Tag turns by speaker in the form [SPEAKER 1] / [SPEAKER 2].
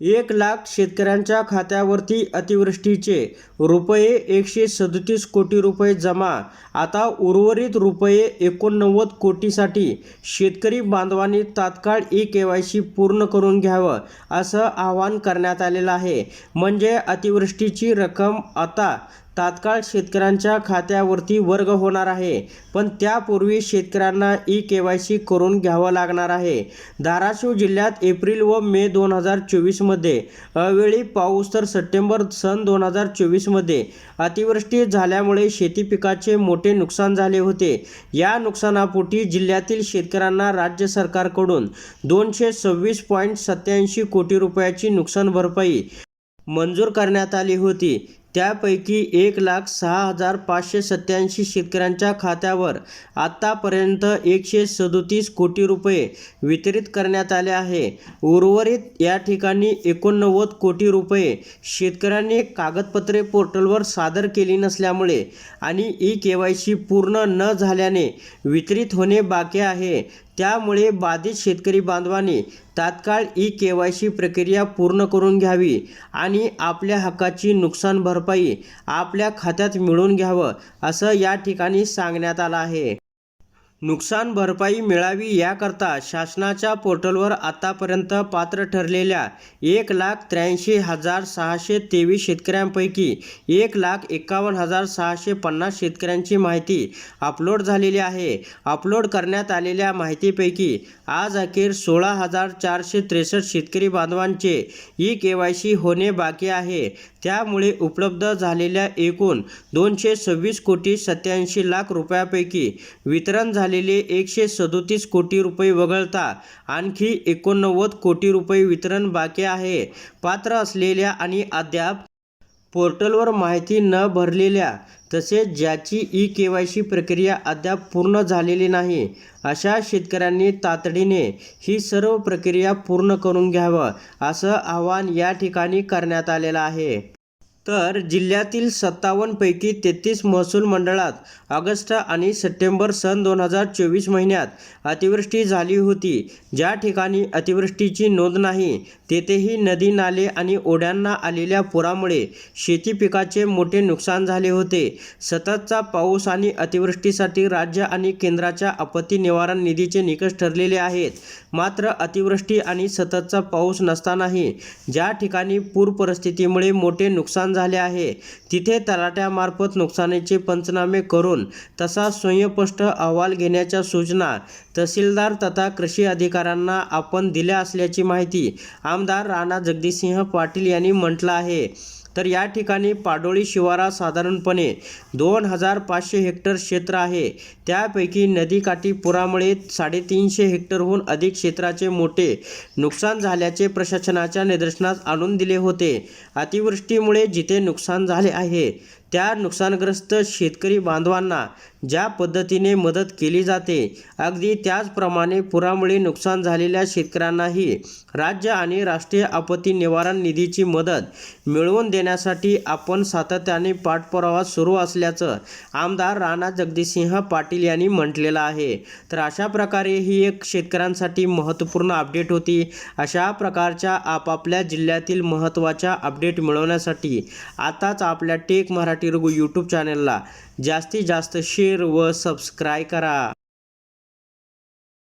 [SPEAKER 1] एक लाख शेतकऱ्यांच्या खात्यावरती अतिवृष्टीचे रुपये एकशे सदतीस कोटी रुपये जमा. आता उर्वरित रुपये एकोणनव्वद कोटीसाठी शेतकरी बांधवांनी तात्काळ ई के वाय सी पूर्ण करून घ्यावं असं आवाहन करण्यात आलेलं आहे. म्हणजे अतिवृष्टीची रक्कम आता तात्काळ शेतकऱ्यांच्या खात्यावरती वर्ग होणार आहे. पण त्यापूर्वी शेतकऱ्यांना ई के वाय सी करून घ्यावं लागणार आहे. धाराशिव जिल्ह्यात एप्रिल व मे दोन हजार चोवीसमध्ये अवेळी पाऊस तर सप्टेंबर सन दोन हजार चोवीसमध्ये अतिवृष्टी झाल्यामुळे शेती पिकाचे मोठे नुकसान झाले होते. या नुकसानापोटी जिल्ह्यातील शेतकऱ्यांना राज्य सरकारकडून दोनशे सव्वीस पॉईंट सत्याऐंशी कोटी रुपयाची नुकसान भरपाई मंजूर करण्यात आली होती. त्यापैकी एक लाख सहा हजार पाचशे सत्याऐंशी शेतकऱ्यांच्या खात्यावर आत्तापर्यंत एकशे सदोतीस कोटी रुपये वितरित करण्यात आले आहे. उर्वरित या ठिकाणी एकोणनव्वद कोटी रुपये शेतकऱ्यांनी कागदपत्रे पोर्टलवर सादर केली नसल्यामुळे आणि ई के वाय सी पूर्ण न झाल्याने वितरित होणे बाकी आहे. त्यामुळे बाधित शेतकरी बांधवांनी तात्काळ ई के वाय सी प्रक्रिया पूर्ण करून घ्यावी आणि आपल्या हक्काची नुकसान भरपाई आपल्या खात्यात मिळवून घ्यावं असं या ठिकाणी सांगण्यात आलं आहे. नुकसान भरपाई मिळावी याकरता शासनाच्या पोर्टलवर आतापर्यंत पात्र ठरलेल्या एक लाख त्र्याऐंशी हजार सहाशे तेवीस शेतकऱ्यांपैकी एक लाख एकावन्न हजार सहाशे पन्नास शेतकऱ्यांची माहिती अपलोड झालेली आहे. अपलोड करण्यात आलेल्या माहितीपैकी आज अखेर सोळा हजार चारशे त्रेसष्ट शेतकरी बांधवांचे ई के वाय सी होणे बाकी आहे. त्यामुळे उपलब्ध झालेल्या एकूण दोनशे सव्वीस कोटी सत्याऐंशी लाख रुपयापैकी वितरण झालेले एकशे सदोतीस कोटी रुपये वगळता आणखी एकोणनव्वद कोटी रुपये वितरण बाकी आहे. पात्र असलेल्या आणि अद्याप पोर्टलवर माहिती न भरलेल्या तसेच ज्याची ई के वाय सी प्रक्रिया अद्याप पूर्ण झालेली नाही अशा शेतकऱ्यांनी तातडीने ही सर्व प्रक्रिया पूर्ण करून घ्यावं असं आवाहन या ठिकाणी करण्यात आलेलं आहे. तर जिल्ह्यातील सत्तावन्नपैकी तेहतीस महसूल मंडळात ऑगस्ट आणि सप्टेंबर सन दोन हजार चोवीस महिन्यात अतिवृष्टी झाली होती. ज्या ठिकाणी अतिवृष्टीची नोंद नाही तेथेही नदी नाले आणि ओढ्यांना आलेल्या पुरामुळे शेती पिकाचे मोठे नुकसान झाले होते. सततचा पाऊस आणि अतिवृष्टीसाठी राज्य आणि केंद्राच्या आपत्ती निवारण निधीचे निकष ठरलेले आहेत. मात्र अतिवृष्टी आणि सततचा पाऊस नसतानाही ज्या ठिकाणी पूर परिस्थितीमुळे मोठे नुकसान झाले आहे. तिथे तलाट्यामार्फत नुकसानीचे पंचनामे करून तसा स्वयंस्पष्ट अहवाल घेण्याच्या सूचना तहसीलदार तथा कृषी अधिकाऱ्यांना आपण दिल्या असल्याची माहिती आमदार राणा जगदीशसिंह पाटील यांनी म्हटलं आहे. तर या ठिकाणी पाडोळी शिवारात साधारणपणे दोन हजार पाचशे हेक्टर क्षेत्र आहे. त्यापैकी नदीकाठी पुरामुळे साडेतीनशे हेक्टरहून अधिक क्षेत्राचे मोठे नुकसान झाल्याचे प्रशासनाच्या निदर्शनास आणून दिले होते. अतिवृष्टीमुळे जिथे नुकसान झाले आहे त्या नुकसानग्रस्त शेतकरी बांधवांना ज्या पद्धतीने मदत केली जाते अगदी त्याचप्रमाणे पुरामुळे नुकसान झालेल्या शेतकऱ्यांनाही राज्य आणि राष्ट्रीय आपत्ती निवारण निधीची मदत मिळवून देण्यासाठी आपण सातत्याने पाठपुरावा सुरू असल्याचं आमदार राणा जगदीशसिंह पाटील यांनी म्हटलेलं आहे. तर अशा प्रकारे ही एक शेतकऱ्यांसाठी महत्त्वपूर्ण अपडेट होती. अशा प्रकारच्या आपापल्या जिल्ह्यातील महत्त्वाच्या अपडेट मिळवण्यासाठी आताच आपल्या टेक मराठी रघु यूट्यूब चॅनलला जास्तीत जास्त शेअर व सबस्क्राईब करा.